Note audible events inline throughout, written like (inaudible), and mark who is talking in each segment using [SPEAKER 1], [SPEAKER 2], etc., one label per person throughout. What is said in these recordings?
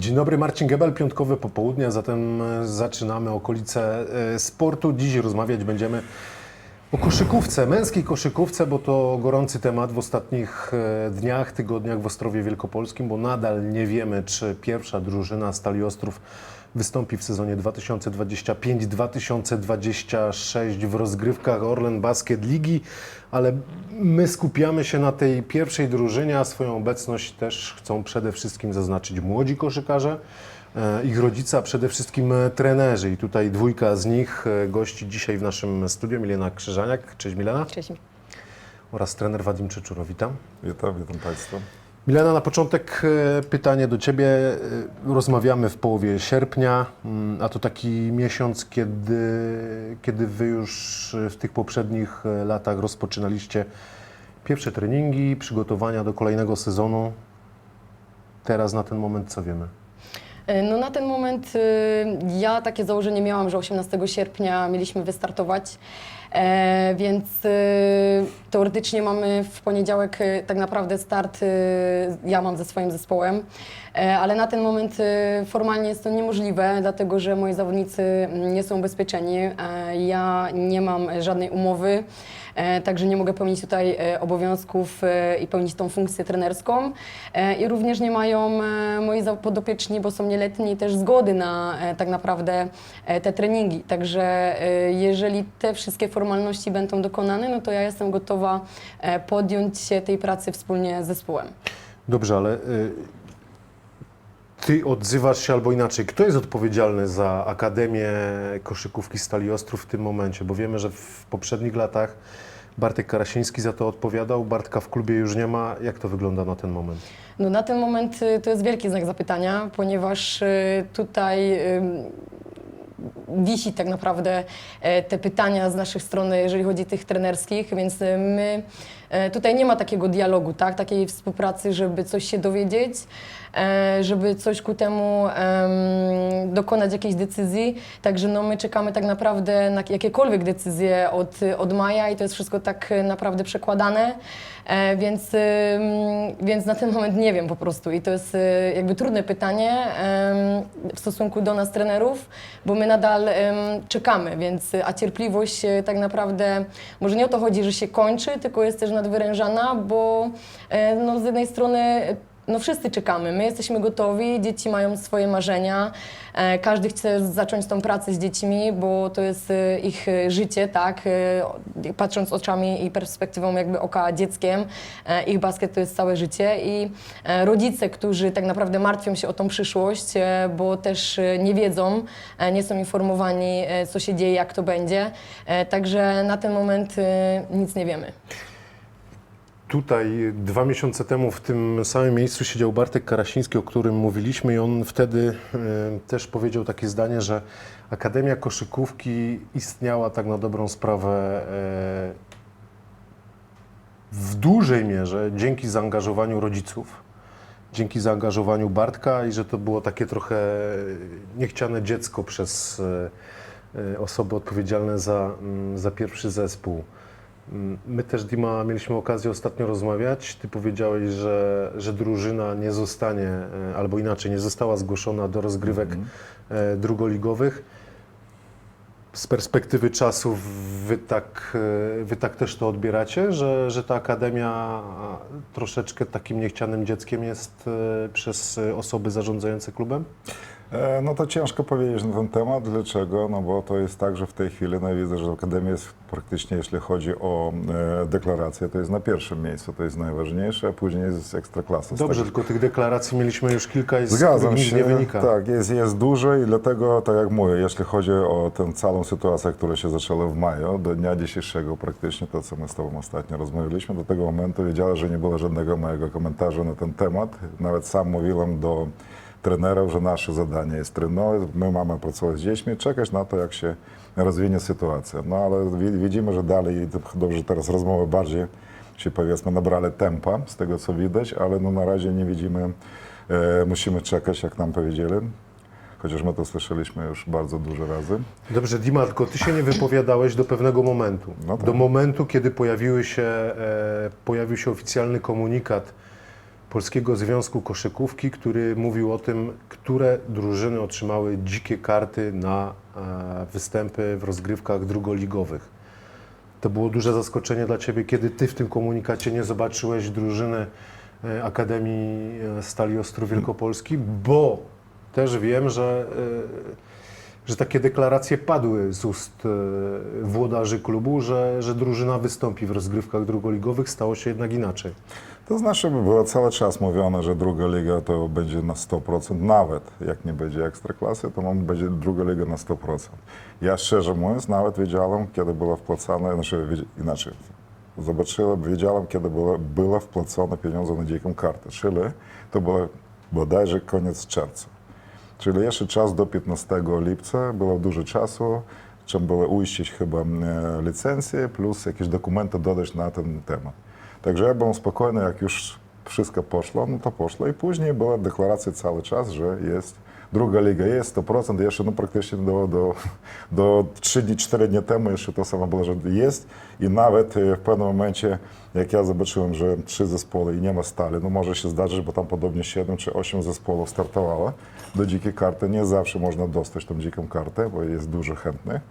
[SPEAKER 1] Dzień dobry, Marcin Gebel, piątkowe popołudnie, zatem e, zaczynamy okolice e, sportu. Dziś rozmawiać będziemy o koszykówce, męskiej koszykówce, bo to gorący temat w ostatnich e, dniach, tygodniach w Ostrowie Wielkopolskim, bo nadal nie wiemy, czy pierwsza drużyna Stali Ostrów wystąpi w sezonie 2025-2026 w rozgrywkach Orlen Basket Ligi, ale my skupiamy się na tej pierwszej drużynie, a swoją obecność też chcą przede wszystkim zaznaczyć młodzi koszykarze, e, ich rodzice, a przede wszystkim trenerzy. I tutaj dwójka z nich e, gości dzisiaj w naszym studiu, Milena Krzyżaniak. Cześć Milena.
[SPEAKER 2] Cześć.
[SPEAKER 1] Oraz trener Wadim Czeczuro. Witam.
[SPEAKER 3] Witam, witam Państwa.
[SPEAKER 1] Milena, na początek e, pytanie do Ciebie. E, Rozmawiamy w połowie sierpnia, mm, a to taki miesiąc, kiedy, kiedy Wy już w tych poprzednich e, latach rozpoczynaliście pierwsze treningi, przygotowania do kolejnego sezonu. Teraz na ten moment co wiemy?
[SPEAKER 2] E, No na ten moment ja takie założenie miałam, że 18 sierpnia mieliśmy wystartować, e, więc y, teoretycznie mamy w poniedziałek y, tak naprawdę start, y, ja mam ze swoim zespołem, e, ale na ten moment y, formalnie jest to niemożliwe, dlatego że moi zawodnicy mm, nie są ubezpieczeni, e, ja nie mam żadnej umowy. E, Także nie mogę pełnić tutaj e, obowiązków e, i pełnić tą funkcję trenerską. E, I również nie mają e, moi podopieczni, bo są nieletni, też zgody na e, tak naprawdę e, te treningi. Także e, jeżeli te wszystkie formalności będą dokonane, no to ja jestem gotowa e, podjąć się tej pracy wspólnie z zespołem.
[SPEAKER 1] Dobrze, ale y, Ty odzywasz się albo inaczej. Kto jest odpowiedzialny za Akademię Koszykówki Stali Ostrów w tym momencie? Bo wiemy, że w poprzednich latach Bartek Karasiński za to odpowiadał, Bartka w klubie już nie ma. Jak to wygląda na ten moment?
[SPEAKER 2] No na ten moment y, to jest wielki znak zapytania, ponieważ y, tutaj ym, wisi tak naprawdę e, te pytania z naszej strony, jeżeli chodzi o tych trenerskich, więc my tutaj nie ma takiego dialogu, tak, takiej współpracy, żeby coś się dowiedzieć, e, żeby coś ku temu em, dokonać jakiejś decyzji. Także no, my czekamy tak naprawdę na jakiekolwiek decyzje od, od maja i to jest wszystko tak e, naprawdę przekładane, e, więc, ym, więc na ten moment nie wiem po prostu. I to jest e, jakby trudne pytanie w stosunku do nas trenerów, bo my nadal czekamy, więc a cierpliwość e, tak naprawdę może nie o to chodzi, że się kończy, tylko jest też nadwyrężana, bo e, no, z jednej strony no wszyscy czekamy, my jesteśmy gotowi, dzieci mają swoje marzenia, e, każdy chce zacząć tą pracę z dziećmi, bo to jest e, ich e, życie, tak, patrząc oczami i perspektywą jakby oka dzieckiem, ich basket to jest całe życie. I rodzice, którzy tak naprawdę martwią się o tą przyszłość, bo też nie wiedzą, nie są informowani, co się dzieje, jak to będzie, także na ten moment nic nie wiemy.
[SPEAKER 1] Tutaj dwa miesiące temu w tym samym miejscu siedział Bartek Karasiński, o którym mówiliśmy i on wtedy e, też powiedział takie zdanie, że Akademia Koszykówki istniała tak na dobrą sprawę e, w dużej mierze dzięki zaangażowaniu rodziców, dzięki zaangażowaniu Bartka i że to było takie trochę niechciane dziecko przez e, osoby odpowiedzialne za, mm, za pierwszy zespół. Mm, My też, Dima, mieliśmy okazję ostatnio rozmawiać. Ty powiedziałeś, że, że drużyna nie zostanie, e, albo inaczej, nie została zgłoszona do rozgrywek e, drugoligowych. Z perspektywy czasu wy tak, e, wy tak też to odbieracie, że, że ta akademia troszeczkę takim niechcianym dzieckiem jest przez osoby zarządzające klubem?
[SPEAKER 3] E, No to ciężko powiedzieć na ten temat. Dlaczego? No bo to jest tak, że w tej chwili no, widzę, że Akademia jest praktycznie, jeśli chodzi o e, deklarację, to jest na pierwszym miejscu, to jest najważniejsze, a później jest ekstraklasa.
[SPEAKER 1] Dobrze, tylko tych deklaracji mieliśmy już kilka i z
[SPEAKER 3] Zgadzam się.
[SPEAKER 1] nie wynika.
[SPEAKER 3] Tak, jest, jest dużo i dlatego, tak jak mówię, jeśli chodzi o tę całą sytuację, która się zaczęła w maju, do dnia dzisiejszego praktycznie, to co my z Tobą ostatnio rozmawialiśmy, do tego momentu wiedziała, że nie było żadnego mojego komentarza na ten temat. Nawet sam mówiłem do trenerów, że nasze zadanie jest trenować, my mamy pracować z dziećmi, czekać na to, jak się rozwinie sytuacja. No ale wi- widzimy, że dalej, dobrze teraz rozmowy bardziej się powiedzmy nabrali tempa, z tego co widać, ale no na razie nie widzimy, e, musimy czekać, jak nam powiedzieli. Chociaż my to słyszeliśmy już bardzo dużo razy.
[SPEAKER 1] Dobrze, Dima, tylko ty się nie wypowiadałeś do pewnego momentu.
[SPEAKER 3] No tak.
[SPEAKER 1] Do momentu, kiedy pojawiły się, e, pojawił się oficjalny komunikat Polskiego Związku Koszykówki, który mówił o tym, które drużyny otrzymały dzikie karty na e, występy w rozgrywkach drugoligowych. To było duże zaskoczenie dla Ciebie, kiedy Ty w tym komunikacie nie zobaczyłeś drużyny e, Akademii e, Stali Ostrów Wielkopolski, bo też wiem, że, że takie deklaracje padły z ust e, włodarzy klubu, że, że drużyna wystąpi w rozgrywkach drugoligowych. Stało się jednak inaczej.
[SPEAKER 3] To znaczy, było cały czas mówione, że druga liga to będzie na 100%, nawet jak nie będzie ekstraklasy, to będzie druga liga na 100%. Ja szczerze mówiąc, nawet wiedziałem, kiedy było wpłacane, znaczy inaczej, zobaczyłem, wiedziałem, kiedy było, było wpłacone pieniądze na dziką kartę, czyli to było bodajże koniec czerwca. Czyli jeszcze czas do 15 lipca, było dużo czasu, trzeba było uiścić chyba e, licencję, plus jakieś dokumenty dodać na ten temat. Także ja byłem spokojny, jak już wszystko poszło, no to poszło. I później była deklaracja cały czas, że jest druga liga, jest 100%, jeszcze no praktycznie do, do, do 3-4 dni temu jeszcze to samo było, że jest. I nawet e, w pewnym momencie, jak ja zobaczyłem, że trzy zespoły i nie ma stali, no może się zdarzyć, bo tam podobnie 7 czy 8 zespołów startowało do dzikiej karty. Nie zawsze można dostać tą dziką kartę, bo jest dużo chętnych.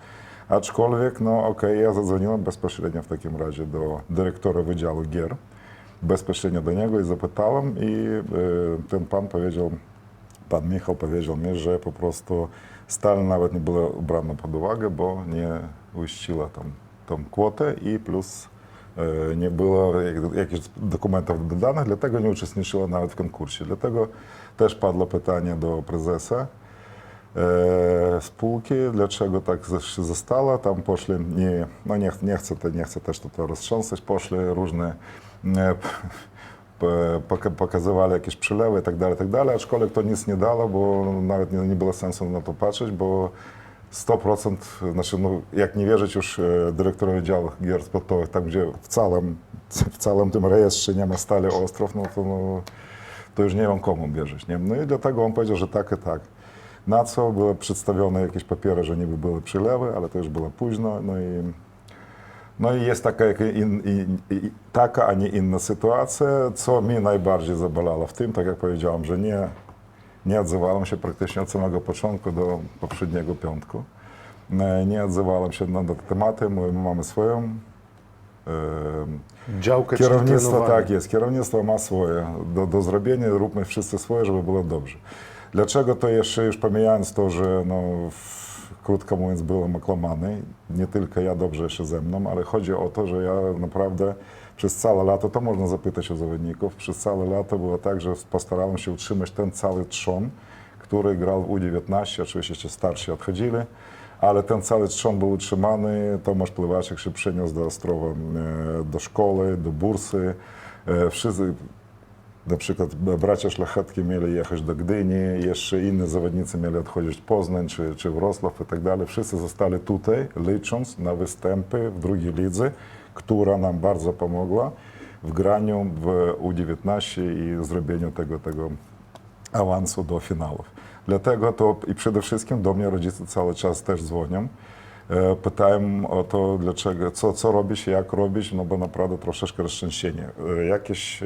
[SPEAKER 3] Aczkolwiek, no okej, ja zadzwoniłem bezpośrednio w takim razie do dyrektora Wydziału Gier, bezpośrednio do niego i zapytałem i e, ten pan powiedział, pan Michał powiedział mi, że po prostu stal nawet nie była brana pod uwagę, bo nie uściła tam tą kwotę i plus e, nie było jak- jakichś dokumentów dodanych, dlatego nie uczestniczyła nawet w konkursie. Dlatego też padło pytanie do prezesa e, spółki, dlaczego tak się zostało. Tam poszli, nie, no nie, nie, chcę, nie chcę też tutaj roztrząsać, poszli różne e, pokazywali jakieś przelewy i tak dalej, tak aczkolwiek to nic nie dało, bo nawet nie, nie było sensu na to patrzeć, bo 100%, znaczy no, jak nie wierzyć już e, dyrektorowi działu gier sportowych, tam gdzie w całym, w całym tym rejestrze nie ma stali Ostrów, no to, no, to już nie wiem komu wierzyć. Nie? No i dlatego on powiedział, że tak i tak. Na co były przedstawione jakieś papiery, że niby były przylewy, ale to już było późno, no i no i jest taka, jak in, taka, a nie inna sytuacja, co mnie najbardziej zabolało w tym, tak jak powiedziałem, że nie, nie odzywałem się praktycznie od samego początku do poprzedniego piątku. E, Nie odzywałem się na te tematy, my mamy swoją e,
[SPEAKER 1] Działkę
[SPEAKER 3] Kierownictwo tak jest, kierownictwo ma swoje do, do zrobienia, róbmy wszyscy swoje, żeby było dobrze. Dlaczego to jeszcze, już pomijając to, że no, w, krótko mówiąc byłem okłamany, nie tylko ja dobrze jeszcze ze mną, ale chodzi o to, że ja naprawdę przez całe lato, to można zapytać o zawodników, przez całe lato było tak, że postarałem się utrzymać ten cały trzon, który grał w U19, oczywiście jeszcze starsi odchodzili, ale ten cały trzon był utrzymany. Tomasz Pływaczek się przeniósł do Ostrowa, e, do szkoły, do bursy. E, Wszyscy, na przykład bracia szlachetki mieli jechać do Gdyni, jeszcze inni zawodnicy mieli odchodzić w Poznań czy, czy Wrocław i tak dalej. Wszyscy zostali tutaj, licząc na występy w drugiej lidze, która nam bardzo pomogła w graniu w U19 i zrobieniu tego, tego awansu do finałów. Dlatego to i przede wszystkim do mnie rodzice cały czas też dzwonią. E, Pytają o to, dlaczego, co, co robić, jak robić, no bo naprawdę troszeczkę roztrzęsienie. E, Jakieś,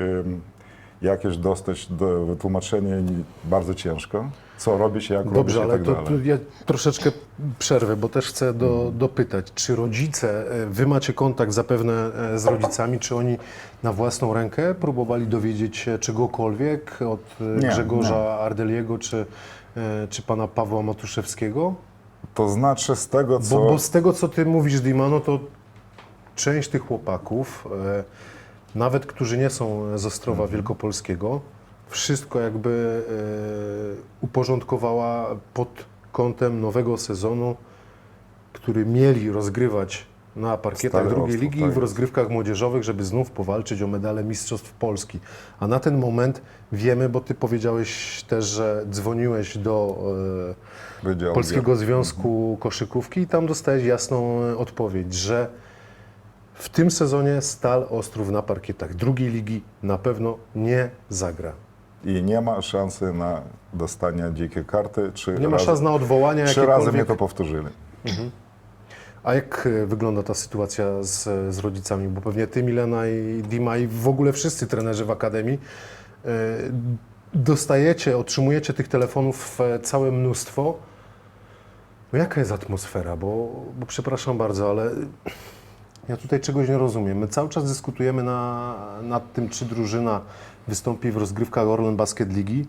[SPEAKER 3] jakieś dostać do wytłumaczenia nie- bardzo ciężko. Co robić, jak
[SPEAKER 1] Dobrze,
[SPEAKER 3] robić
[SPEAKER 1] ale
[SPEAKER 3] i
[SPEAKER 1] to,
[SPEAKER 3] tak
[SPEAKER 1] to
[SPEAKER 3] dalej.
[SPEAKER 1] ja troszeczkę przerwę, bo też chcę do, dopytać, czy rodzice, e, wy macie kontakt zapewne e, z rodzicami, czy oni na własną rękę próbowali dowiedzieć się czegokolwiek od e,
[SPEAKER 3] Nie,
[SPEAKER 1] Grzegorza Ardeliego, czy, czy pana Pawła Matuszewskiego?
[SPEAKER 3] To znaczy z tego, co...
[SPEAKER 1] Bo, bo z tego, co ty mówisz, Dimano, to część tych chłopaków, e, nawet którzy nie są z Ostrowa Wielkopolskiego, wszystko jakby e, uporządkowała pod kątem nowego sezonu, który mieli rozgrywać na parkietach
[SPEAKER 3] Stary
[SPEAKER 1] drugiej
[SPEAKER 3] Ostrów,
[SPEAKER 1] ligi i
[SPEAKER 3] tak
[SPEAKER 1] w
[SPEAKER 3] jest.
[SPEAKER 1] rozgrywkach młodzieżowych, żeby znów powalczyć o medale Mistrzostw Polski. A na ten moment wiemy, bo ty powiedziałeś też, że dzwoniłeś do e, Polskiego Związku Koszykówki i tam dostałeś jasną e, odpowiedź, że w tym sezonie Stal Ostrów na parkietach drugiej ligi na pewno nie zagra.
[SPEAKER 3] I nie ma szansy na dostanie dzikiej karty. Czy
[SPEAKER 1] Nie ma szans na odwołanie
[SPEAKER 3] Trzy razy mnie to powtórzyli.
[SPEAKER 1] A jak e, wygląda ta sytuacja z, z rodzicami? Bo pewnie ty, Milena i Dima i w ogóle wszyscy trenerzy w Akademii e, dostajecie, otrzymujecie tych telefonów e, całe mnóstwo. No jaka jest atmosfera? Bo, bo przepraszam bardzo, ale ja tutaj czegoś nie rozumiem. My cały czas dyskutujemy na, nad tym, czy drużyna wystąpi w rozgrywkach Orlen Basket Ligi.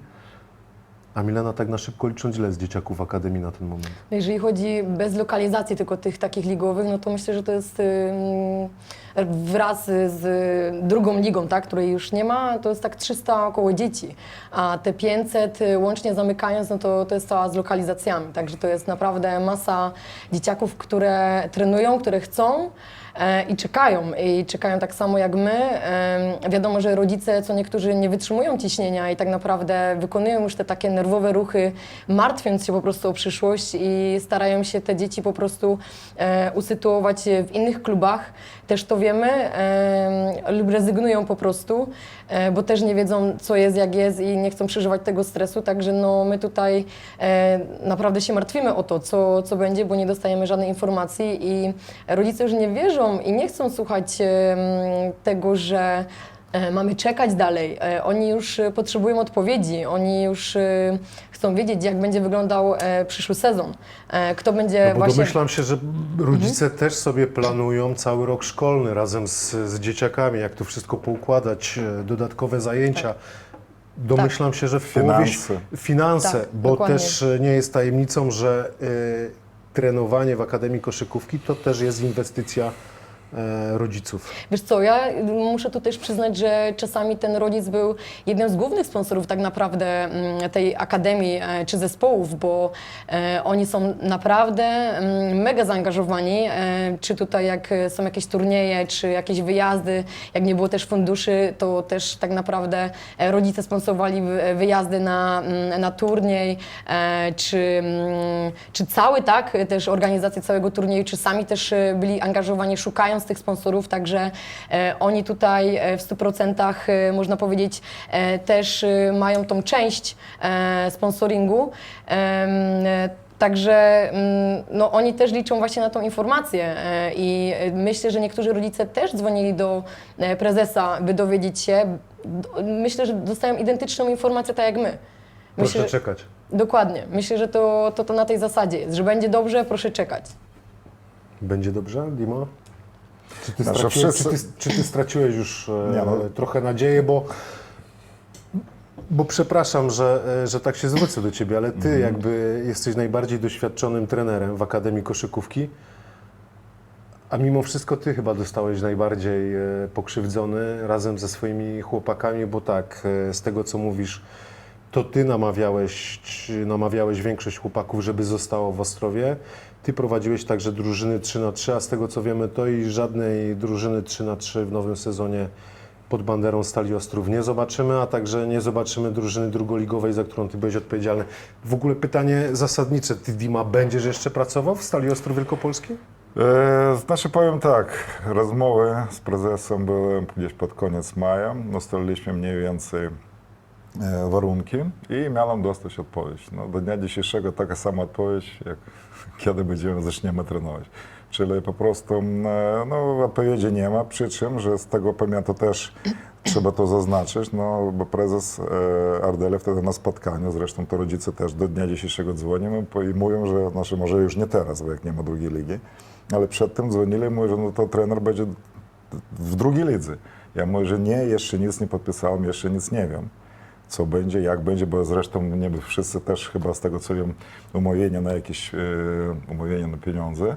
[SPEAKER 1] A Milena tak na szybko licząc, ile jest dzieciaków Akademii na ten moment?
[SPEAKER 2] No Jeżeli chodzi bez lokalizacji tylko tych takich ligowych, no to myślę, że to jest wraz z drugą ligą, tak, której już nie ma, to jest tak 300 około dzieci, a te 500 y, łącznie zamykając, no to, to jest cała z lokalizacjami, także to jest naprawdę masa dzieciaków, które trenują, które chcą, i czekają. I czekają tak samo jak my. Em, Wiadomo, że rodzice, co niektórzy nie wytrzymują ciśnienia i tak naprawdę wykonują już te takie nerwowe ruchy, martwiąc się po prostu o przyszłość i starają się te dzieci po prostu e, usytuować w innych klubach. Też to wiemy em, lub rezygnują po prostu, e, bo też nie wiedzą, co jest, jak jest i nie chcą przeżywać tego stresu. Także no, my tutaj e, naprawdę się martwimy o to, co, co będzie, bo nie dostajemy żadnej informacji i rodzice już nie wierzą i nie chcą słuchać em, tego, że e, mamy czekać dalej. E, Oni już e, potrzebują odpowiedzi, oni już e, chcą wiedzieć, jak będzie wyglądał e, przyszły sezon. E, Kto będzie
[SPEAKER 1] No bo
[SPEAKER 2] właśnie...
[SPEAKER 1] domyślam się, że rodzice też sobie planują cały rok szkolny razem z, z dzieciakami, jak to wszystko poukładać, e, dodatkowe zajęcia. Domyślam się, że w połowie
[SPEAKER 3] Finanse.
[SPEAKER 1] finanse,
[SPEAKER 2] Tak,
[SPEAKER 1] bo
[SPEAKER 2] dokładnie.
[SPEAKER 1] też e, nie jest tajemnicą, że e, trenowanie w Akademii Koszykówki to też jest inwestycja e, rodziców.
[SPEAKER 2] Wiesz co, ja muszę tu też przyznać, że czasami ten rodzic był jednym z głównych sponsorów tak naprawdę mm, tej akademii e, czy zespołów, bo e, oni są naprawdę mm, mega zaangażowani, e, czy tutaj jak są jakieś turnieje, czy jakieś wyjazdy, jak nie było też funduszy, to też tak naprawdę e, rodzice sponsorowali wy- wyjazdy na, mm, na turniej, e, czy, czy cały, tak, też organizację całego turnieju, czy sami też e, byli angażowani, szukając tych sponsorów, także e, oni tutaj e, w 100% e, można powiedzieć też mają tą część sponsoringu. Także mm, no, oni też liczą właśnie na tą informację i myślę, że niektórzy rodzice też dzwonili do prezesa, by dowiedzieć się. Myślę, że dostają identyczną informację tak jak my.
[SPEAKER 1] Proszę
[SPEAKER 2] Myślę, że,
[SPEAKER 1] czekać.
[SPEAKER 2] dokładnie. Myślę, że to, to, to na tej zasadzie jest, że będzie dobrze, proszę czekać.
[SPEAKER 1] Będzie dobrze, Dima? Czy ty,
[SPEAKER 3] Znaczy,
[SPEAKER 1] straciłeś,
[SPEAKER 3] wszyscy-
[SPEAKER 1] czy ty, czy ty straciłeś już e,
[SPEAKER 3] Nie, no.
[SPEAKER 1] trochę nadzieję, bo, bo przepraszam, że, e, że tak się zwrócę do ciebie, ale ty
[SPEAKER 3] Mhm.
[SPEAKER 1] jakby jesteś najbardziej doświadczonym trenerem w Akademii Koszykówki, a mimo wszystko ty chyba dostałeś najbardziej e, pokrzywdzony razem ze swoimi chłopakami, bo tak, z tego co mówisz, to ty namawiałeś, namawiałeś większość chłopaków, żeby zostało w Ostrowie. Ty prowadziłeś także drużyny 3 na 3 a z tego co wiemy, to i żadnej drużyny 3 na 3 w nowym sezonie pod banderą Stali Ostrów nie zobaczymy, a także nie zobaczymy drużyny drugoligowej, za którą ty byłeś odpowiedzialny. W ogóle pytanie zasadnicze, ty Dima, będziesz jeszcze pracował w Stali Ostrów Wielkopolskiej?
[SPEAKER 3] E, Znaczy powiem tak, rozmowy z prezesem były gdzieś pod koniec maja. Ustaliliśmy mniej więcej warunki i miałem dostać odpowiedź. No, do dnia dzisiejszego taka sama odpowiedź, jak (laughs) kiedy będziemy zaczniemy trenować. Czyli po prostu e, no, odpowiedzi nie ma, przy czym, że z tego pamiętu też (clears throat) trzeba to zaznaczyć, no, bo prezes e, Ardele wtedy na spotkaniu, zresztą to rodzice też do dnia dzisiejszego dzwonimy i mówią, że znaczy może już nie teraz, bo jak nie ma drugiej ligi, ale przed tym dzwonili i mówią, że no to trener będzie w drugiej lidze. Ja mówię, że nie, jeszcze nic nie podpisałem, jeszcze nic nie wiem, co będzie, jak będzie, bo zresztą nie wszyscy też chyba z tego co wiem, umówienie na jakieś, e, umówienie na pieniądze,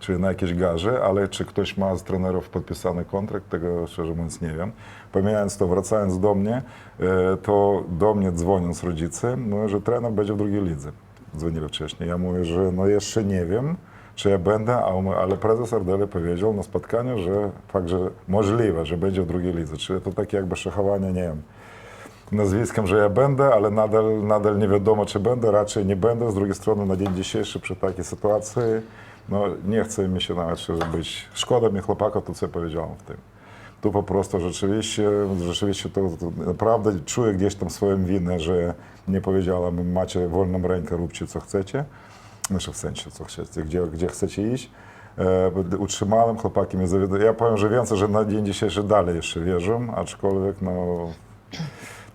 [SPEAKER 3] czyli na jakieś garze, ale czy ktoś ma z trenerów podpisany kontrakt, tego szczerze mówiąc nie wiem. Pomijając to, wracając do mnie, e, to do mnie dzwoniąc rodzice, mówią, że trener będzie w drugiej lidze. Dzwonili wcześniej. Ja mówię, że no jeszcze nie wiem, czy ja będę, ale prezes Ardele powiedział na spotkaniu, że fakt, że możliwe, że będzie w drugiej lidze. Czyli to takie jakby szachowanie, nie wiem, nazwiskiem, że ja będę, ale nadal, nadal nie wiadomo, czy będę, raczej nie będę. Z drugiej strony na dzień dzisiejszy przy takiej sytuacji, no nie chce mi się nawet szczerze być, szkoda mi chłopaka, to co powiedziałem w tym. Tu po prostu rzeczywiście, rzeczywiście to, to naprawdę czuję gdzieś tam swoją winę, że nie powiedziałem, macie wolną rękę, róbcie co chcecie. Znaczy w sensie co chcecie, gdzie, gdzie chcecie iść. E, utrzymałem, chłopaki mnie zawiodły. Ja powiem, że więcej, że na dzień dzisiejszy dalej jeszcze wierzę, aczkolwiek no,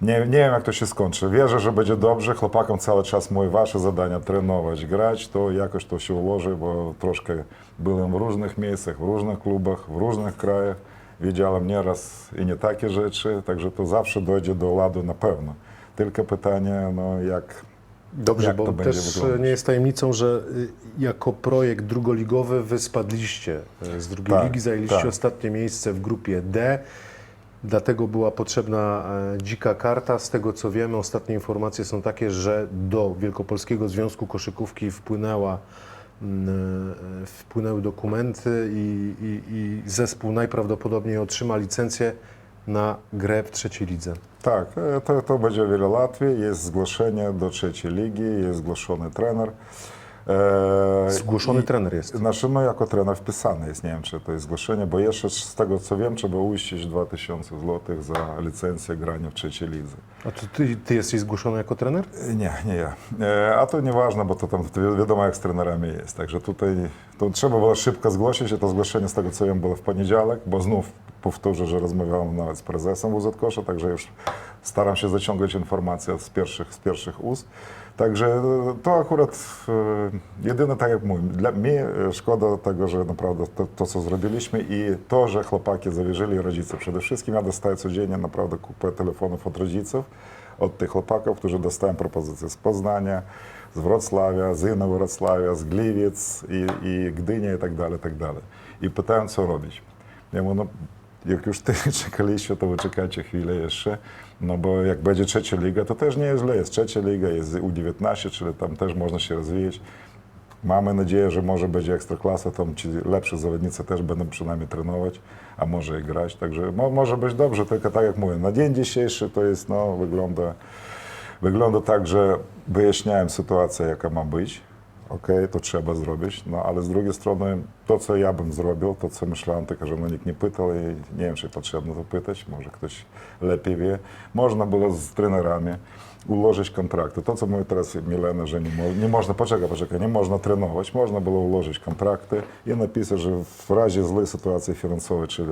[SPEAKER 3] Nie, nie wiem, jak to się skończy. Wierzę, że będzie dobrze. Chłopakom cały czas mówię, wasze zadania trenować, grać, to jakoś to się ułoży, bo troszkę byłem w różnych miejscach, w różnych klubach, w różnych krajach. Widziałem nieraz i nie takie rzeczy, także to zawsze dojdzie do ładu na pewno. Tylko pytanie, no jak
[SPEAKER 1] Dobrze,
[SPEAKER 3] Jak
[SPEAKER 1] bo
[SPEAKER 3] to będzie
[SPEAKER 1] też
[SPEAKER 3] wyglądać?
[SPEAKER 1] nie jest tajemnicą, że y, jako projekt drugoligowy wy spadliście y, z drugiej
[SPEAKER 3] Tak,
[SPEAKER 1] ligi, zajęliście
[SPEAKER 3] tak.
[SPEAKER 1] ostatnie miejsce w grupie D. Dlatego była potrzebna e, dzika karta. Z tego co wiemy, ostatnie informacje są takie, że do Wielkopolskiego Związku Koszykówki wpłynęła, mm, e, wpłynęły dokumenty i, i, i zespół najprawdopodobniej otrzyma licencję na grę w trzeciej lidze.
[SPEAKER 3] Tak, e, to, to będzie wiele łatwiej. Jest zgłoszenie do trzeciej ligi, jest zgłoszony trener. E,
[SPEAKER 1] Zgłoszony
[SPEAKER 3] i-
[SPEAKER 1] trener jest.
[SPEAKER 3] Znaczy, no jako trener wpisany jest, nie wiem, czy to jest zgłoszenie, bo jeszcze z tego co wiem, trzeba uiścić 2000 zł za licencję grania w trzeciej lidze.
[SPEAKER 1] A to ty, ty jesteś zgłoszony jako trener?
[SPEAKER 3] E, Nie, nie ja. E, A to nieważne, bo to tam wiadomo jak z trenerami jest. Także tutaj to trzeba było szybko zgłosić i to zgłoszenie z tego co wiem było w poniedziałek, bo znów powtórzę, że rozmawiałem nawet z prezesem WZ Kosza, także już staram się zaciągać informacje z pierwszych, z pierwszych ust. Także e, to akurat e, jedyne, tak jak mówię, dla mnie e, szkoda tego, że naprawdę to, to co zrobiliśmy i to, że chłopaki zawierzyli rodziców. Przede wszystkim ja dostaję codziennie naprawdę kupę telefonów od rodziców, od tych chłopaków, którzy dostają propozycje z Poznania, z Wrocławia, z Inowrocławia, z Gliwic i, i Gdynia i tak dalej, tak dalej. I pytają, co robić. Ja mówię, no, jak już ty (laughs) czekaliście, to wy czekajcie chwilę jeszcze, no bo jak będzie trzecia liga, to też nie jest źle. Jest trzecia liga, jest U19, czyli tam też można się rozwijać. Mamy nadzieję, że może będzie ekstraklasa, tam ci lepsi zawodnicy też będą przynajmniej trenować, a może i grać. Także mo, może być dobrze, tylko tak jak mówię, na dzień dzisiejszy to jest, no, wygląda, wygląda tak, że wyjaśniałem sytuację, jaka ma być. Okej, to trzeba zrobić, no ale z drugiej strony to, co ja bym zrobił, to, co myślałem, tylko że no, nikt nie pytał i nie wiem, czy potrzebno to pytać, może ktoś lepiej wie. Można było z trenerami ułożyć kontrakty. To, co mówi teraz Milena, że nie, mo- nie można, poczekaj, poczekaj, nie można trenować, można było ułożyć kontrakty i napisać, że w razie złej sytuacji finansowej, czyli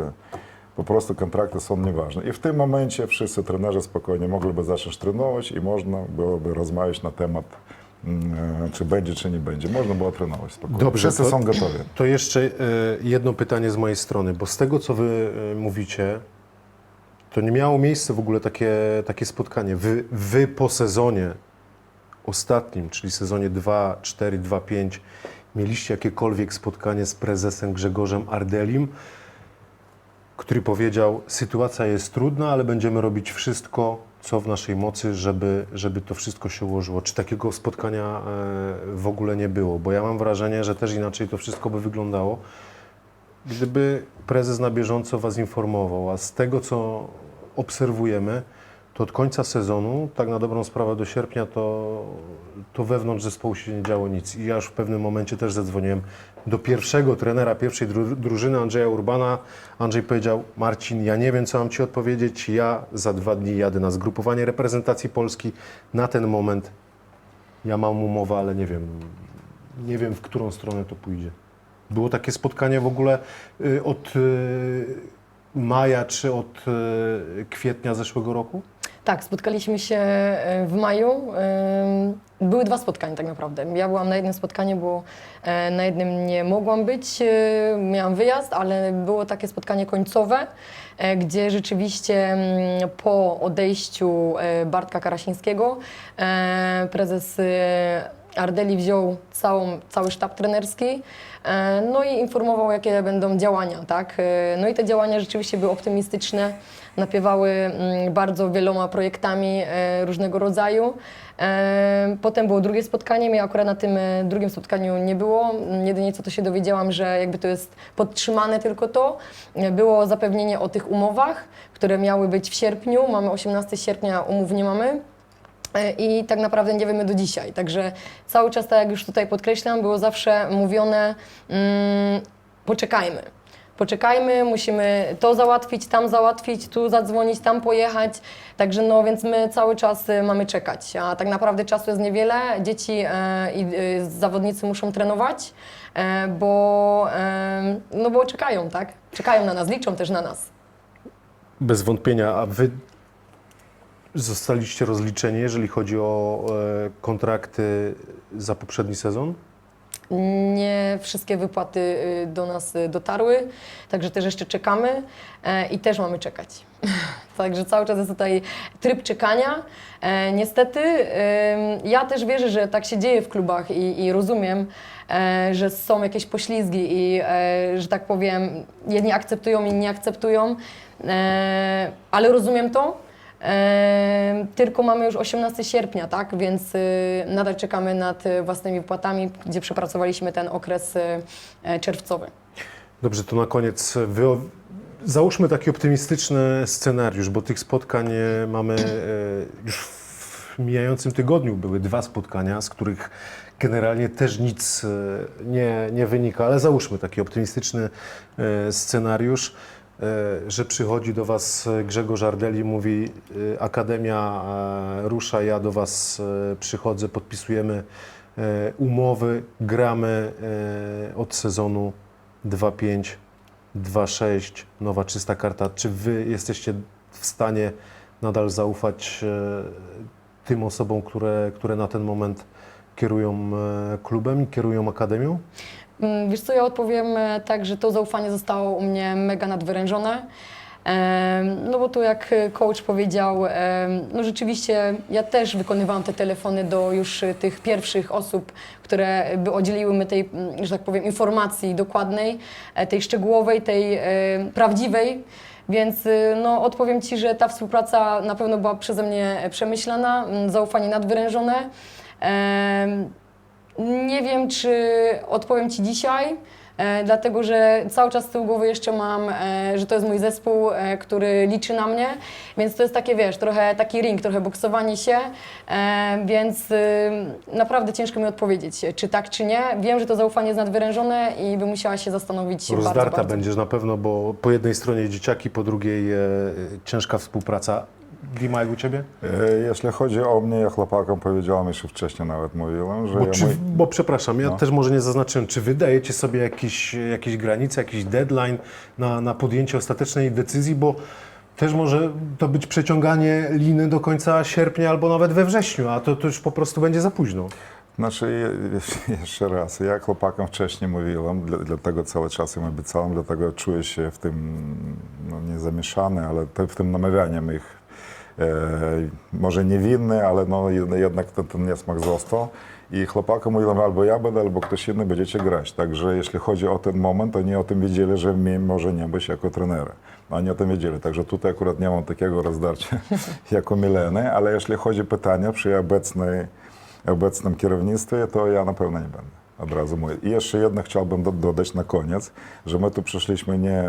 [SPEAKER 3] po prostu kontrakty są nieważne. I w tym momencie wszyscy trenerzy spokojnie mogliby zacząć trenować i można byłoby rozmawiać na temat, czy będzie, czy nie będzie. Można było trenować spokojnie.
[SPEAKER 1] Dobrze,
[SPEAKER 3] wszyscy
[SPEAKER 1] to-
[SPEAKER 3] są gotowi. (clears throat)
[SPEAKER 1] To jeszcze e, jedno pytanie z mojej strony, bo z tego, co wy e, mówicie, to nie miało miejsca w ogóle takie, takie spotkanie. Wy, wy po sezonie ostatnim, czyli sezonie 2-4-2-5, mieliście jakiekolwiek spotkanie z prezesem Grzegorzem Ardelim, który powiedział, sytuacja jest trudna, ale będziemy robić wszystko, co w naszej mocy, żeby, żeby to wszystko się ułożyło. Czy takiego spotkania e, w ogóle nie było? Bo ja mam wrażenie, że też inaczej to wszystko by wyglądało, gdyby prezes na bieżąco Was informował, a z tego, co obserwujemy, to od końca sezonu, tak na dobrą sprawę do sierpnia, to, to wewnątrz zespołu się nie działo nic. I ja już w pewnym momencie też zadzwoniłem do pierwszego trenera pierwszej dru drużyny, Andrzeja Urbana. Andrzej powiedział, Marcin, ja nie wiem, co mam Ci odpowiedzieć, ja za dwa dni jadę na zgrupowanie reprezentacji Polski. Na ten moment ja mam umowę, ale nie wiem, nie wiem, w którą stronę to pójdzie. Było takie spotkanie w ogóle y, od y, maja czy od y, kwietnia zeszłego roku?
[SPEAKER 2] Tak, spotkaliśmy się e, w maju. Em, Były dwa spotkania tak naprawdę. Ja byłam na jednym spotkaniu, bo e, na jednym nie mogłam być. e, Miałam wyjazd, ale było takie spotkanie końcowe, e, gdzie rzeczywiście mm, po odejściu e, Bartka Karasińskiego e, prezes e, Ardeli wziął całą, cały sztab trenerski, e, no i informował, jakie będą działania, tak? E, No i te działania rzeczywiście były optymistyczne, napiewały mm, bardzo wieloma projektami e, różnego rodzaju. Potem było drugie spotkanie, mnie akurat na tym drugim spotkaniu nie było. Jedynie co to się dowiedziałam, że jakby to jest podtrzymane tylko to. Było zapewnienie o tych umowach, które miały być w sierpniu. Mamy 18 sierpnia, umów nie mamy. E, I tak naprawdę nie wiemy do dzisiaj. Także cały czas, tak jak już tutaj podkreślam, było zawsze mówione, mm, poczekajmy. Poczekajmy, musimy to załatwić, tam załatwić, tu zadzwonić, tam pojechać. Także no, więc my cały czas y, mamy czekać. A tak naprawdę czasu jest niewiele. Dzieci e, i e, zawodnicy muszą trenować, e, bo, no bo czekają, tak? Czekają na nas, liczą też na nas.
[SPEAKER 1] Bez wątpienia, a wy zostaliście rozliczeni, jeżeli chodzi o e, kontrakty za poprzedni sezon?
[SPEAKER 2] Nie wszystkie wypłaty y, do nas y, dotarły, także też jeszcze czekamy e, i też mamy czekać. (laughs) Także cały czas jest tutaj tryb czekania. E, Niestety ja też wierzę, że tak się dzieje w klubach i, i rozumiem, że są jakieś poślizgi i że tak powiem jedni akceptują, inni nie akceptują, ale rozumiem to. Tylko mamy już 18 sierpnia, tak? Więc y, nadal czekamy nad własnymi wypłatami, gdzie przepracowaliśmy ten okres y, e, czerwcowy.
[SPEAKER 1] Dobrze, to na koniec wy, załóżmy taki optymistyczny scenariusz, bo tych spotkań e, mamy e, już w mijającym tygodniu były dwa spotkania, z których generalnie też nic nie, nie wynika, ale załóżmy taki optymistyczny scenariusz, że przychodzi do Was Grzegorz Ardeli mówi e, Akademia e, rusza, ja do Was e, przychodzę, podpisujemy e, umowy, gramy e, od sezonu 2-5, 2-6, nowa czysta karta. Czy Wy jesteście w stanie nadal zaufać e, tym osobom, które, które na ten moment kierują e, klubem i kierują akademią?
[SPEAKER 2] Mm, Wiesz co, ja odpowiem e, tak, że to zaufanie zostało u mnie mega nadwyrężone. No bo tu jak e, coach powiedział, no rzeczywiście ja też wykonywałam te telefony do już e, tych pierwszych osób, które by udzieliły mi tej, że tak powiem, informacji dokładnej, tej szczegółowej, tej prawdziwej. Więc no, odpowiem Ci, że ta współpraca na pewno była przeze mnie przemyślana, zaufanie nadwyrężone. Nie wiem, czy odpowiem Ci dzisiaj, e, dlatego że cały czas z tyłu głowy jeszcze mam, e, że to jest mój zespół, e, który liczy na mnie, więc to jest takie, wiesz, trochę taki ring, trochę boksowanie się, e, więc y, naprawdę ciężko mi odpowiedzieć, czy tak, czy nie. Wiem, że to zaufanie jest nadwyrężone i bym musiała się zastanowić bardzo,
[SPEAKER 1] Rozdarta
[SPEAKER 2] bardzo.
[SPEAKER 1] będziesz na pewno, bo po jednej stronie dzieciaki, po drugiej e, ciężka współpraca. Dima, jak u Ciebie?
[SPEAKER 3] E, Jeśli chodzi o mnie, ja chłopakom powiedziałem jeszcze wcześniej nawet mówiłem, że
[SPEAKER 1] Bo,
[SPEAKER 3] ja
[SPEAKER 1] czy,
[SPEAKER 3] mój...
[SPEAKER 1] bo przepraszam, ja
[SPEAKER 3] No.
[SPEAKER 1] też może nie zaznaczyłem, czy wy dajecie sobie jakieś, jakieś granice, jakiś deadline na, na podjęcie ostatecznej decyzji, bo też może to być przeciąganie liny do końca sierpnia albo nawet we wrześniu, a to, to już po prostu będzie za późno.
[SPEAKER 3] Znaczy, je- jeszcze raz, ja chłopakom wcześniej mówiłem, dla- dlatego cały czas im obiecałem, dlatego czuję się w tym, no nie zamieszany, ale w tym namawianiem ich, może niewinny, ale no jed- jednak ten, ten niesmak został. I chłopakom mówiłem, albo ja będę, albo ktoś inny będziecie grać. Także jeśli chodzi o ten moment, oni o tym wiedzieli, że mnie może nie być jako trenera. Oni o tym wiedzieli, także tutaj akurat nie mam takiego rozdarcia (laughs) jak u Mileny, ale jeśli chodzi o pytania przy obecnej obecnym kierownictwie, to ja na pewno nie będę. Od razu mówię. I jeszcze jedno chciałbym do, dodać na koniec, że my tu przyszliśmy nie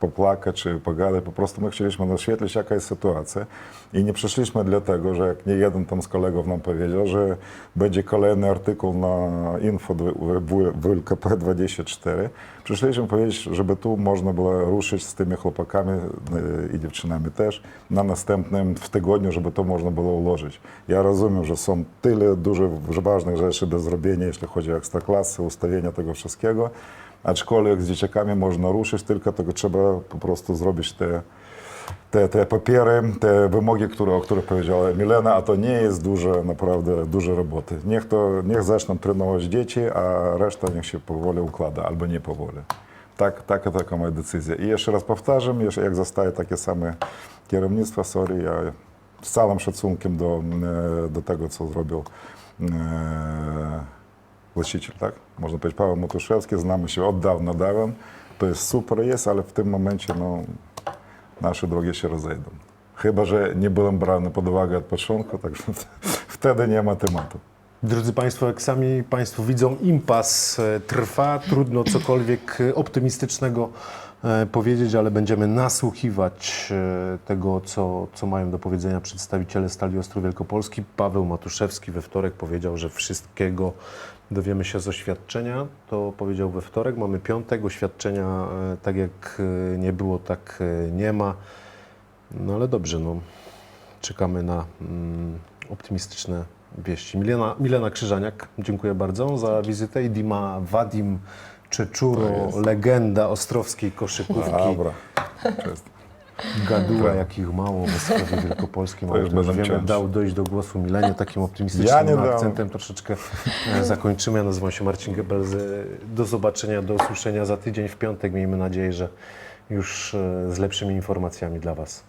[SPEAKER 3] poplakać czy pogadać, po prostu my chcieliśmy naświetlić, jaka jest sytuacja. I nie przyszliśmy dlatego, że jak nie jeden tam z kolegów nam powiedział, że będzie kolejny artykuł na info w- w- w LKP24. Przyszliśmy powiedzieć, żeby tu można było ruszyć z tymi chłopakami y, i dziewczynami też na następnym w tygodniu, żeby to można było ułożyć. Ja rozumiem, że są tyle dużo ważnych rzeczy do zrobienia, jeśli chodzi o ekstraklasy, ustawienia tego wszystkiego, aczkolwiek z dzieciakami można ruszyć, tylko tego trzeba po prostu zrobić te te, te papiery, te wymogi, które, o których powiedziała Milena, a to nie jest duże, naprawdę duże roboty. Niech, to, niech zaczną trenować dzieci, a reszta niech się powoli układa, albo nie powoli. Tak, taka, taka moja decyzja. I jeszcze raz powtarzam, jak zostaje takie same kierownictwo, sorry, ja z całym szacunkiem do, e, do tego, co zrobił e, właściciel, tak? Można powiedzieć, Paweł Matuszewski, znamy się od dawna dawien, to jest super jest, ale w tym momencie, no, nasze drogi się rozejdą. Chyba, że nie byłem brany pod uwagę od początku, (laughs) także wtedy nie ma tematu.
[SPEAKER 1] Drodzy Państwo, jak sami Państwo widzą, impas e, trwa. Trudno cokolwiek e, optymistycznego e, powiedzieć, ale będziemy nasłuchiwać tego, co, co mają do powiedzenia przedstawiciele Stali Ostrów Wielkopolski. Paweł Matuszewski we wtorek powiedział, że wszystkiego dowiemy się z oświadczenia. To powiedział we wtorek. Mamy piątek. Oświadczenia e, tak jak e, nie było, tak e, nie ma. No ale dobrze, no. Czekamy na mm, optymistyczne wieści. Milena, Milena Krzyżaniak, dziękuję bardzo za wizytę i Dima Wadim Czeczuro, legenda ostrowskiej koszykówki.
[SPEAKER 3] Dobra.
[SPEAKER 1] Gaduła, jakich mało w sprawie wielkopolskiej.
[SPEAKER 3] To będą
[SPEAKER 1] wiemy, dał dojść do głosu Mileniu takim
[SPEAKER 3] Ja
[SPEAKER 1] optymistycznym
[SPEAKER 3] nie dałem.
[SPEAKER 1] akcentem. Troszeczkę e, zakończymy. Ja nazywam się Marcin Gebelz. Do zobaczenia, do usłyszenia za tydzień w piątek. Miejmy nadzieję, że już e, z lepszymi informacjami dla Was.